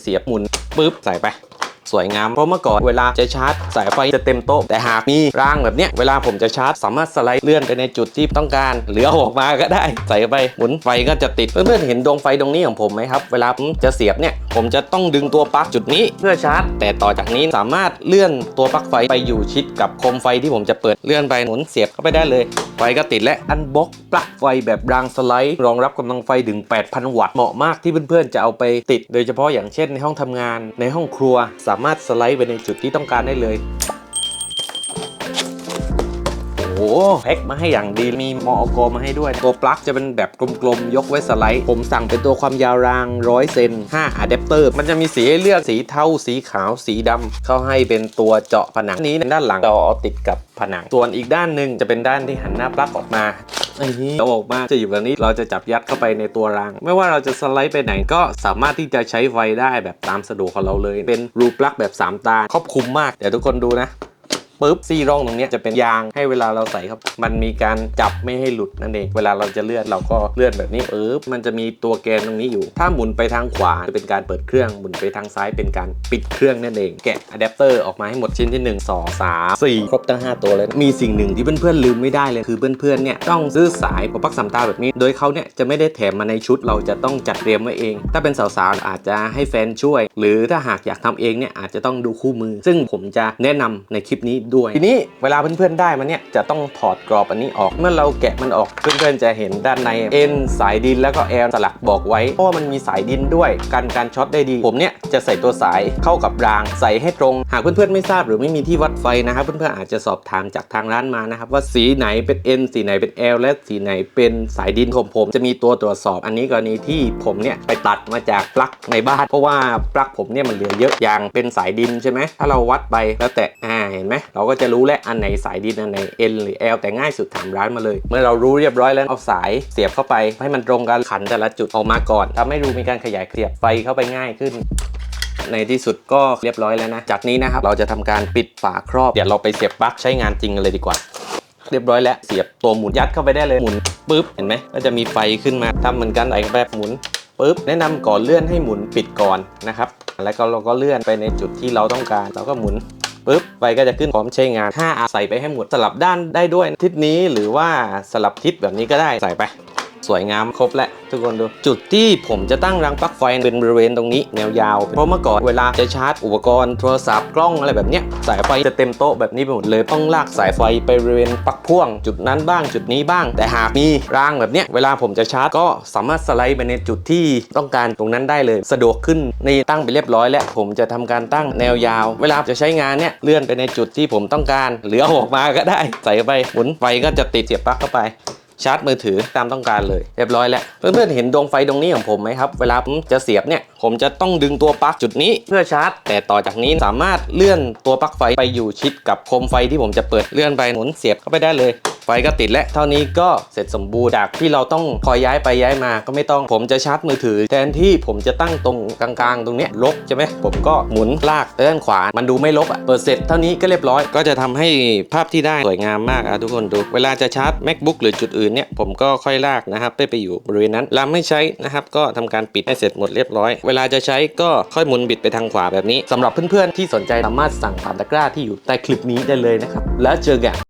เสียบหมุนปุ๊บใส่ไปสวยงาม เพราะเมื่อก่อนเวลาจะชาร์จสายไฟจะเต็มโต๊ะ แต่หากมีร่างแบบเนี้ยเวลาผมจะชาร์จ สามารถสไลด์เลื่อนไปในจุดที่ต้องการหรืออออกมาก็ได้ ใส่ไปหมุนไฟก็จะติด เพื่อนๆเห็นดวงไฟตรงนี้ของผมไหมครับ เวลาผมจะเสียบเนี่ยผมจะต้องดึงตัวปลั๊กจุดนี้เพื่อชาร์จ แต่ต่อจากนี้สามารถเลื่อนตัวปลั๊กไฟไปอยู่ชิดกับโคมไฟที่ผมจะเปิดเลื่อนไปหมุนเสียบเข้าไปได้เลย ไฟก็ติดและอันบ็อกปลั๊กไฟแบบรางสไลด์รองรับกำลังไฟถึง 8,000 วัตต์เหมาะมากที่เพื่อนๆจะเอาไปติด โดยเฉพาะอย่างเช่นในห้องทำงานในห้องครัว สามารถสไลด์ไปในจุดที่ต้องการได้เลยโอ้โห แพ็คมาให้อย่างดีมีมอกมาให้ด้วยตัวปลั๊กจะเป็นแบบกลมๆ ยกไว้สไลด์ ผมสั่งเป็นตัวความยาวราง100เซน5อะแดปเตอร์มันจะมีสีให้เลือกสีเทาสีขาวสีดำเขาให้เป็นตัวเจาะผนังนี้ด้านหลังเราเอาติดกับผนัง ส่วนอีกด้านหนึ่งจะเป็นด้านที่หันหน้าปลั๊กออกมาเราออกมาจะอยู่แบบนี้เราจะจับยัดเข้าไปในตัวราง ไม่ว่าเราจะสไลด์ไปไหนก็สามารถที่จะใช้ไฟได้แบบตามสะดวกของเราเลย เป็นรูปลั๊กแบบ 3 ตาครอบคลุมมากเดี๋ยวทุกคนดูนะ ปุ๊บซี่ร่องตรงนี้จะเป็นยางให้เวลาเราใส่ครับ มันมีการจับไม่ให้หลุดนั่นเอง เวลาเราจะเลื่อนเราก็เลื่อนแบบนี้เออมันจะมีตัวแกนตรงนี้อยู่ ถ้าหมุนไปทางขวาจะเป็นการเปิดเครื่อง หมุนไปทางซ้ายเป็นการปิดเครื่องนั่นเอง แกะอะแดปเตอร์ออกมาให้หมดชิ้นที่ 1 2 3 4 ครบทั้ง 5 ตัวเลย มีสิ่งหนึ่งที่เพื่อนๆลืมไม่ได้เลยคือเพื่อนๆเนี่ยต้องซื้อสายปลั๊กสามตาแบบนี้ โดยเขาเนี่ยจะไม่ได้แถมมาในชุดเราจะต้องจัดเตรียมไว้เอง ถ้าเป็นสาวๆอาจจะให้แฟนช่วย หรือถ้าหากอยากทำเองเนี่ยอาจจะต้องดูคู่มือ ซึ่งผมจะแนะนำในคลิปนี้ด้วย ทีนี้เวลาเพื่อนๆได้มาเนี่ยจะต้องถอดกรอบอันนี้ออก เมื่อเราแกะมันออกเพื่อนๆจะเห็นด้านในเอ็นสายดินแล้วก็แอลสลักบอกไว้เพราะว่ามันมีสายดินด้วยกันการช็อตได้ดี ผมเนี่ยจะใส่ตัวสายเข้ากับรางใส่ให้ตรง หากเพื่อนๆไม่ทราบหรือไม่มีที่วัดไฟนะครับ เพื่อนๆอาจจะสอบถามจากทางร้านมานะครับ ว่าสีไหนเป็น N สีไหนเป็น L และสีไหนเป็นสายดินของผมจะมีตัวตรวจสอบ อันนี้กรณีที่ผมเนี่ยไปตัดมาจากปลั๊กในบ้าน เพราะว่าปลั๊กผมเนี่ยมันเหลือเยอะอย่างเป็นสายดินใช่ไหมถ้าเราวัดไปแล้วแต่อ่าเห็นไหมเราก็จะรู้แล้วอันไหนสายดินอันไหน N หรือ L แต่ง่ายสุดถามร้านมาเลย เมื่อเรารู้เรียบร้อยแล้วเอาสายเสียบเข้าไป ให้มันตรงกันขันแต่ละจุดออกมาก่อนทำให้รูมีการขยายเสียบไฟเข้าไปง่ายขึ้นในที่สุดก็เรียบร้อยแล้วนะ จากนี้นะครับเราจะทำการปิดฝาครอบ เดี๋ยวเราไปเสียบปลั๊กใช้งานจริงเลยดีกว่า เรียบร้อยแล้ว เสียบตัวหมุนยัดเข้าไปได้เลยหมุนปุ๊บเห็นไหมก็จะมีไฟขึ้นมาทำเหมือนกันไอ้แบบหมุนปุ๊บแนะนำก่อนเลื่อนให้หมุนปิดก่อนนะครับ แล้วก็เราก็เลื่อนไปในจุดที่เราต้องการ เราก็หมุน ปุ๊บไฟก็จะขึ้นพร้อมใช้งานถ้าอาใส่ไปให้หมดสลับด้านได้ด้วยทิศนี้หรือว่าสลับทิศแบบนี้ก็ได้ใส่ไป สวยงามครบแล้วทุกคนดู จุดที่ผมจะตั้งรังปลั๊กไฟเป็นบริเวณตรงนี้แนวยาว เพราะเมื่อก่อนเวลาจะชาร์จอุปกรณ์โทรศัพท์กล้องอะไรแบบเนี้ยสายไฟจะเต็มโต๊ะแบบนี้ไปหมดเลยต้องลากสายไฟไปบริเวณปลั๊กพ่วง จุดนั้นบ้างจุดนี้บ้าง แต่หากมีรางแบบเนี้ยเวลาผมจะชาร์จก็สามารถสไลด์ไปในจุดที่ต้องการตรงนั้นได้เลย สะดวกขึ้นนี่ตั้งไปเรียบร้อย แล้วผมจะทำการตั้งแนวยาว เวลาจะใช้งานเนี่ยเลื่อนไปในจุดที่ผมต้องการ หรือเอาออกมาก็ได้ใส่ไปหมุนไฟก็จะติดเสียบปลั๊กเข้าไป ชาร์จมือถือตามต้องการเลยเรียบร้อยแล้วเพื่อนๆเห็นดวงไฟดวงนี้ของผมไหมครับเวลาผมจะเสียบเนี่ยผมจะต้องดึงตัวปลั๊กจุดนี้เพื่อชาร์จ แต่ต่อจากนี้สามารถเลื่อนตัวปลั๊กไฟไปอยู่ชิดกับโคมไฟที่ผมจะเปิดเลื่อนไปหนุนเสียบเข้าไปได้เลย ฟก็ติดและเท่านี้ก็เสร็จสมบูรณ์จากที่เราต้องคอยย้ายไปย้ายมาก็ไม่ต้องผมจะชาร์จมือถือ แทนที่ผมจะตั้งตรงกลางๆ ตรงเนี้ยลกใช่ไหมผมก็หมุนลากด้านขวา มันดูไม่ลกอะเปิดเสร็จเท่านี้ก็เรียบร้อย ก็จะทำให้ภาพที่ได้สวยงามมากอะทุกคนดู เวลาจะชาร์จ macbook หรือจุดอื่นเนี่ยผมก็ค่อยลากนะครับไปไปอยู่บริเวณนั้นลาไม่ใช้นะครับก็ทำการปิดให้เสร็จหมดเรียบร้อย เวลาจะใช้ก็ค่อยหมุนบิดไปทางขวาแบบนี้สำหรับเพื่อนๆที่สนใจสามารถสั่งผ่านตะกร้าที่อยู่ใต้คลิปนี้ได้เลยนะครับแล้วเจอกัน